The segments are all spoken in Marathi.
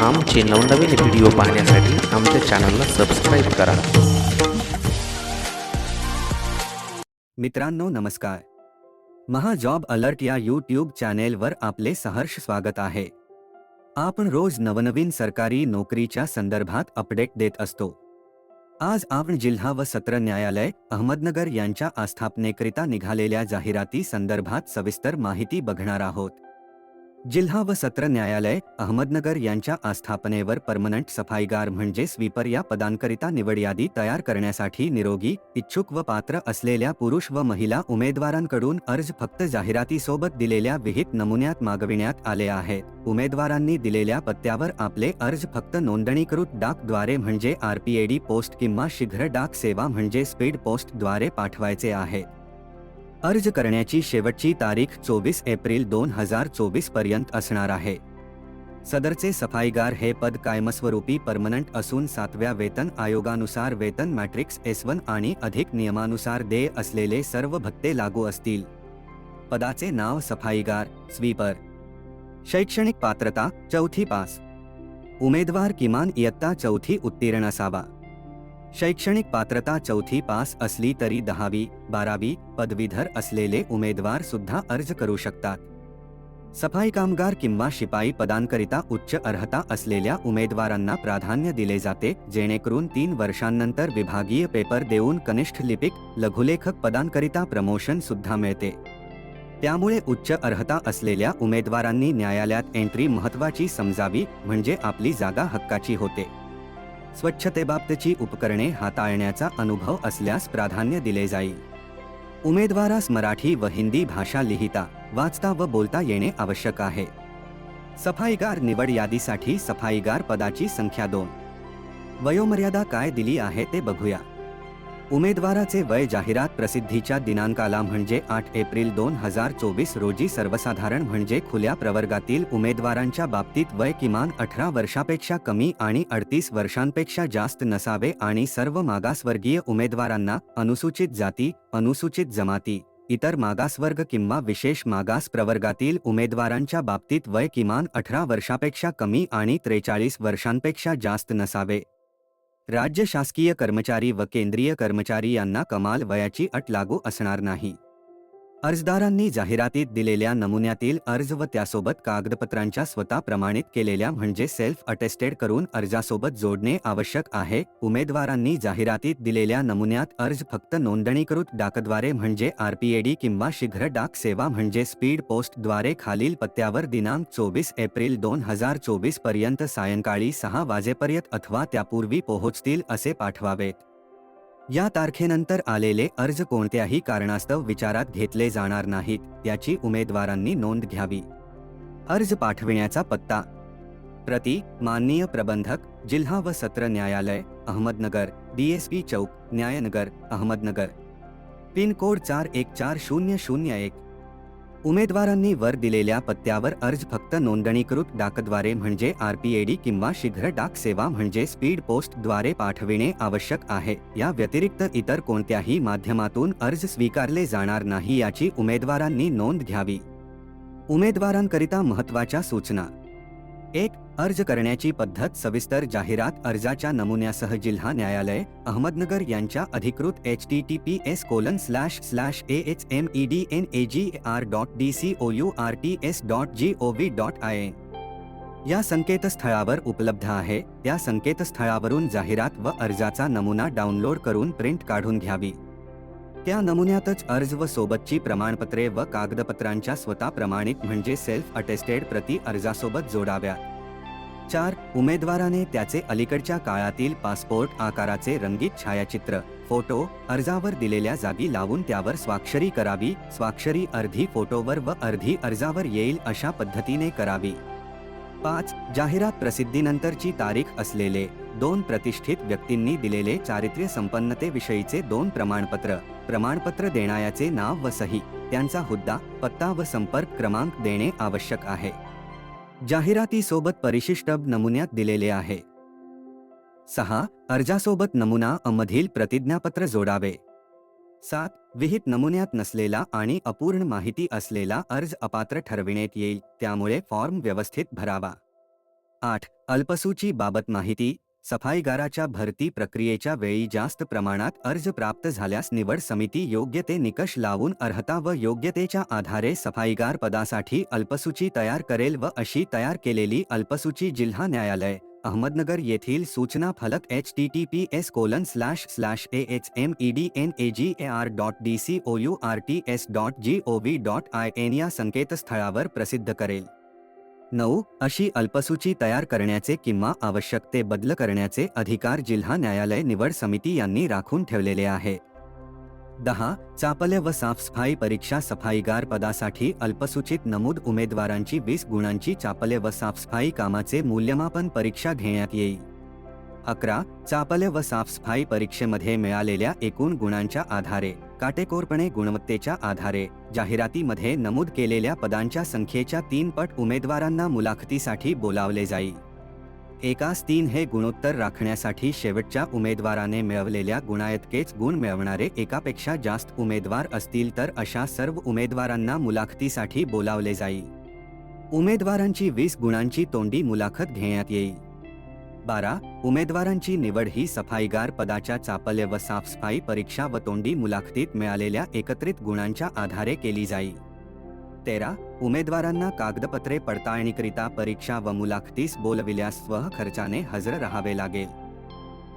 आमचे नवनवीन व्हिडिओ पाहण्यासाठी आमच्या चॅनलला सबस्क्राईब करा. मित्रांनो नमस्कार. महाजॉब अलर्ट या यूट्यूब चॅनेलवर आपले सहर्ष स्वागत आहे. आपण रोज नवनवीन सरकारी नोकरीच्या संदर्भात अपडेट देत असतो. आज आपण जिल्हा व सत्र न्यायालय अहमदनगर यांच्या आस्थापनेकरिता निघालेल्या जाहिराती संदर्भात सविस्तर माहिती बघणार आहोत. जिल्हा व सत्र न्यायालय अहमदनगर यांच्या आस्थापनेवर परमनंट सफाईगार म्हणजे स्वीपर या पदांकरिता निवड यादी तयार करण्यासाठी निरोगी इच्छुक व पात्र असलेल्या पुरुष व महिला उमेदवारांकडून अर्ज फक्त जाहिरातीसोबत दिलेल्या विहित नमुन्यात मागविण्यात आले आहेत. उमेदवारांनी दिलेल्या पत्त्यावर आपले अर्ज फक्त नोंदणीकृत डाकद्वारे म्हणजे आरपीएडी पोस्ट किंवा शीघ्र डाक सेवा म्हणजे स्पीड पोस्टद्वारे पाठवायचे आहे. अर्ज करण्याची शेवटची तारीख चोवीस एप्रिल दोन हजार चोवीसपर्यंत असणार आहे. सदरचे सफाईगार हे पद कायमस्वरूपी परमनंट असून सातव्या वेतन आयोगानुसार वेतन मॅट्रिक्स एस वन आणि अधिक नियमानुसार देय असलेले सर्व भत्ते लागू असतील. पदाचे नाव सफाईगार स्वीपर. शैक्षणिक पात्रता चौथी पास. उमेदवार किमान इयत्ता चौथी उत्तीर्ण असावा. शैक्षणिक पात्रता चौथी पास असली तरी दहावी बारावी पदवीधर असलेले उमेदवार सुद्धा अर्ज करू शकतात. सफाई कामगार किंवा शिपाई पदांकरिता उच्च अर्हता असलेल्या उमेदवारांना प्राधान्य दिले जाते जेणेकरून तीन वर्षांनंतर विभागीय पेपर देऊन कनिष्ठ लिपिक लघुलेखक पदांकरिता प्रमोशन सुद्धा मिळते. त्यामुळे उच्च अर्हता असलेल्या उमेदवारांनी न्यायालयात एंट्री महत्वाची समजावी म्हणजे आपली जागा हक्काची होते. स्वच्छतेबाबतची उपकरणे हाताळण्याचा अनुभव असल्यास प्राधान्य दिले जाईल. उमेदवारास मराठी व हिंदी भाषा लिहिता वाचता व बोलता येणे आवश्यक आहे. सफाईगार निवड यादीसाठी सफाईगार पदाची संख्या दोन. वयोमर्यादा काय दिली आहे ते बघूया. उमेदवाराचे वय जाहिरात प्रसिद्धीच्या दिनांकाला म्हणजे आठ एप्रिल दोन हजार चोवीस रोजी सर्वसाधारण म्हणजे खुल्या प्रवर्गातील उमेदवारांच्या बाबतीत वय किमान अठरा वर्षापेक्षा कमी आणि अडतीस वर्षांपेक्षा जास्त नसावे आणि सर्व मागासवर्गीय उमेदवारांना अनुसूचित जाती अनुसूचित जमाती इतर मागासवर्ग किंवा विशेष मागास प्रवर्गातील उमेदवारांच्या बाबतीत वय किमान अठरा वर्षापेक्षा कमी आणि त्रेचाळीस वर्षांपेक्षा जास्त नसावे. राज्य शासकीय कर्मचारी व केंद्रीय कर्मचारी यांना कमाल वयाची अट लागू असणार नाही. अर्जदारांनी जाहिरातीत दिलेल्या नमुन्यातील अर्ज व त्यासोबत कागदपत्रांच्या स्वतः प्रमाणित केलेल्या म्हणजे सेल्फ अटेस्टेड करून अर्जासोबत जोडणे आवश्यक आहे. उमेदवारांनी जाहिरातीत दिलेल्या नमुन्यात अर्ज फक्त नोंदणीकृत डाकद्वारे म्हणजे आरपीएडी किंवा शीघ्र डाक सेवा म्हणजे स्पीड पोस्टद्वारे खालील पत्त्यावर दिनांक चोवीस एप्रिल दोन हजार चोवीसपर्यंत सायंकाळी सहा वाजेपर्यंत अथवा त्यापूर्वी पोहोचतील असे पाठवावेत. या तारखेनंतर आलेले अर्ज कोणत्याही कारणास्तव विचारात घेतले जाणार नाहीत याची उमेदवारांनी नोंद घ्यावी. अर्ज पाठविण्याचा पत्ता. प्रति माननीय प्रबंधक जिल्हा व सत्र न्यायालय अहमदनगर डीएसपी चौक न्यायनगर अहमदनगर. पिन कोड चार एक चार शून्य शून्य एक. उमेदवारांनी वर दिलेल्या पत्त्यावर अर्ज फक्त नोंदणीकृत डाकद्वारे म्हणजे आरपीएडी किंवा शीघ्र डाक सेवा म्हणजे स्पीड पोस्टद्वारे पाठविणे आवश्यक आहे. या व्यतिरिक्त इतर कोणत्याही माध्यमातून अर्ज स्वीकारले जाणार नाही याची उमेदवारांनी नोंद घ्यावी. उमेदवारांकरिता महत्त्वाच्या सूचना. एक अर्ज करण्याची पद्धत सविस्तर जाहिरात अर्जाच्या नमुन्यासह जिल्हा न्यायालय अहमदनगर यांच्या अधिकृत H T T P S colon slash slash A H M E D N A G R dot D C O U R T S dot G O V dot I या संकेतस्थळावर उपलब्ध आहे त्या संकेतस्थळावरून जाहिरात व अर्जाचा नमुना डाउनलोड करून प्रिंट काढून घ्यावी. त्या नमुन्यातच अर्ज व सोबतची प्रमाणपत्रे व कागदपत्रांच्या स्वतः प्रमाणित म्हणजे सेल्फ अटेस्टेड प्रति अर्जासोबत जोडाव्या चार उमेदवाराने त्याचे अलीकडच्या काळातील पासपोर्ट आकाराचे रंगीत छायाचित्र फोटो अर्जावर दिलेल्या जागी लावून त्यावर स्वाक्षरी करावी स्वाक्षरी अर्धी फोटोवर व अर्धी अर्जावर येईल अशा पद्धतीने करावी. पाच जाहिरात प्रसिद्धीनंतरची तारीख असलेले दोन प्रतिष्ठित व्यक्तींनी दिलेले चारित्र्य संपन्नतेविषयीचे दोन प्रमाणपत्र प्रमाणपत्र देणाऱ्याचे नाव व सही त्यांचा हुद्दा पत्ता व संपर्क क्रमांक देणे आवश्यक आहे. जाहिरातीसोबत परिशिष्ट नमुन्यात दिलेले आहे. सहा अर्जासोबत नमुना अमधील प्रतिज्ञापत्र जोडावे. सात विहित नमुन्यात नसलेला आणि अपूर्ण माहिती असलेला अर्ज अपात्र ठरविण्यात येईल त्यामुळे फॉर्म व्यवस्थित भरावा. आठ अल्पसूची बाबत माहिती सफाईगाराच्या भरती प्रक्रियेच्या वेळी जास्त प्रमाणात अर्ज प्राप्त झाल्यास निवड समिती योग्य ते निकष लावून अर्हता व योग्यतेच्या आधारे सफाईगार पदासाठी अल्पसूची तयार करेल व अशी तयार केलेली अल्पसूची जिल्हा न्यायालय अहमदनगर येथील सूचना फलक H T T P S colon slash slash A H M E D N A G A R dot D C O U R T S dot G O V dot I N या संकेतस्थळावर प्रसिद्ध करेल. नऊ अशी अल्पसूची तयार करण्याचे किंवा आवश्यक ते बदल करण्याचे अधिकार जिल्हा न्यायालय निवड समिती यांनी राखून ठेवलेले आहे. दहा चापल्य व साफसफाई परीक्षा सफाईगार पदासाठी अल्पसूचित नमूद उमेदवारांची वीस गुणांची चापल्य व साफसफाई कामाचे मूल्यमापन परीक्षा घेण्यात येईल. अकरा चापल्य व साफसफाई परीक्षेमध्ये मिळालेल्या एकूण गुणांच्या आधारे काटेकोरपणे गुणवत्तेच्या आधारे जाहिरातीमध्ये नमूद केलेल्या पदांच्या संख्येच्या तीन पट उमेदवारांना मुलाखतीसाठी बोलावले जाईल एकास तीन हे गुणोत्तर राखण्यासाठी शेवटच्या उमेदवाराने मिळवलेल्या गुणायतकेच गुण मिळवणारे एकापेक्षा जास्त उमेदवार असतील तर अशा सर्व उमेदवारांना मुलाखतीसाठी बोलावले जाईल उमेदवारांची वीस गुणांची तोंडी मुलाखत घेण्यात येईल बारा उमेदवारांची निवड ही सफाईगार पदाच्या चापल्य व साफसफाई परीक्षा व तोंडी मुलाखतीत मिळालेल्या एकत्रित गुणांच्या आधारे केली जाईल. तेरा उमेदवारांना कागदपत्रे पडताळणीकरिता परीक्षा व मुलाखतीस बोलविल्यास स्व खर्चाने हजर राहावे लागेल.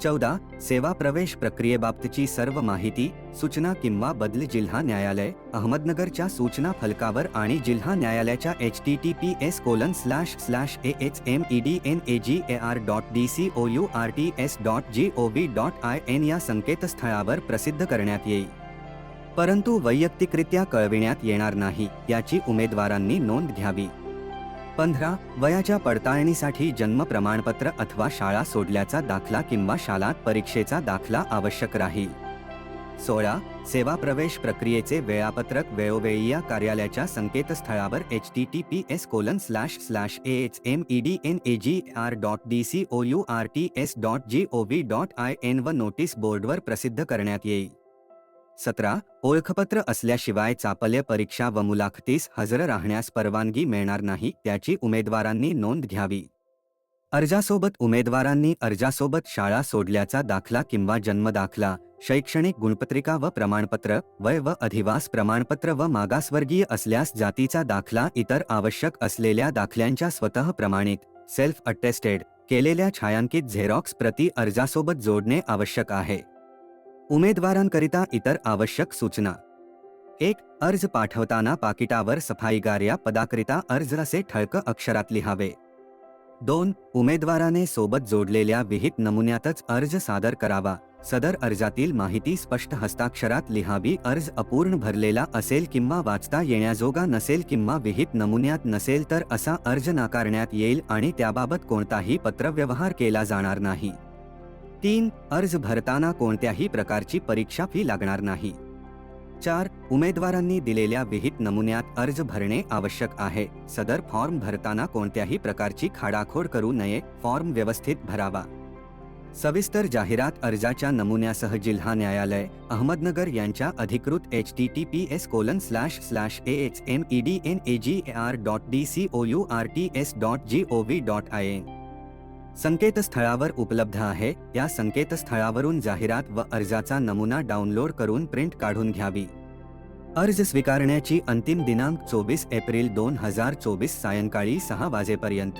चौदा सेवा प्रवेश प्रक्रियेबाबतची सर्व माहिती सूचना किंवा बदल जिल्हा न्यायालय अहमदनगरच्या सूचना फलकावर आणि जिल्हा न्यायालयाच्या H T T P S colon slash slash A H M E D N A G A R dot D C O U R T S dot G O V dot I N या संकेतस्थळावर प्रसिद्ध करण्यात येईल. परंतु वैयक्तिकरित्या कळविण्यात येणार नाही याची उमेदवारांनी नोंद घ्यावी. पंधरा वयाच्या पडताळणीसाठी जन्म प्रमाणपत्र अथवा शाळा सोडल्याचा दाखला किंवा शाळात परीक्षेचा दाखला आवश्यक राहील. सोळा सेवा प्रवेश प्रक्रियेचे वेळापत्रक वेळोवेळी या कार्यालयाच्या संकेतस्थळावर H T T P S colon slash slash A H M E D N A G R dot D C O U R T S dot G O V dot I N व नोटीस बोर्डवर प्रसिद्ध करण्यात येईल. सतरा ओळखपत्र असल्याशिवाय चापल्य परीक्षा व मुलाखतीस हजर राहण्यास परवानगी मिळणार नाही त्याची उमेदवारांनी नोंद घ्यावी. अर्जासोबत उमेदवारांनी अर्जासोबत शाळा सोडल्याचा दाखला किंवा जन्मदाखला शैक्षणिक गुणपत्रिका व प्रमाणपत्र वय व अधिवास प्रमाणपत्र व मागासवर्गीय असल्यास जातीचा दाखला इतर आवश्यक असलेल्या दाखल्यांच्या स्वतः प्रमाणित सेल्फ अटेस्टेड केलेल्या छायांकित झेरॉक्स प्रति अर्जासोबत जोडणे आवश्यक आहे. उमेदवारांकरिता इतर आवश्यक सूचना. एक अर्ज पाठवताना पाकिटावर सफाईगार या पदाकरिता अर्ज असे ठळक अक्षरात लिहावे. दोन उमेदवाराने सोबत जोडलेल्या विहित नमुन्यातच अर्ज सादर करावा. सदर अर्जातील माहिती स्पष्ट हस्ताक्षरात लिहावी. अर्ज अपूर्ण भरलेला असेल किंवा वाचता येण्याजोगा नसेल किंवा विहित नमुन्यात नसेल तर असा अर्ज नाकारण्यात येईल आणि त्याबाबत कोणताही पत्रव्यवहार केला जाणार नाही. तीन अर्ज भरताना कोणत्याही प्रकारची परीक्षा फी लागणार नाही. चार उमेदवारांनी दिलेल्या विहित नमुन्यात अर्ज भरणे आवश्यक आहे. सदर फॉर्म भरताना कोणत्याही प्रकारची खाडाखोड करू नये. फॉर्म व्यवस्थित भरावा. सविस्तर जाहिरात अर्जाच्या नमुन्यासह जिल्हा न्यायालय अहमदनगर यांच्या अधिकृत H T T P S colon slash slash A H M E D N A G A R dot D C O U R T S dot G O V dot I N संकेतस्थळावर उपलब्ध आहे. या संकेतस्थळावरून जाहिरात व अर्जाचा नमुना डाउनलोड करून प्रिंट काढून घ्यावी. अर्ज स्वीकारण्याची अंतिम दिनांक चोवीस एप्रिल दोन हजार चोवीस सायंकाळी सहा वाजेपर्यंत.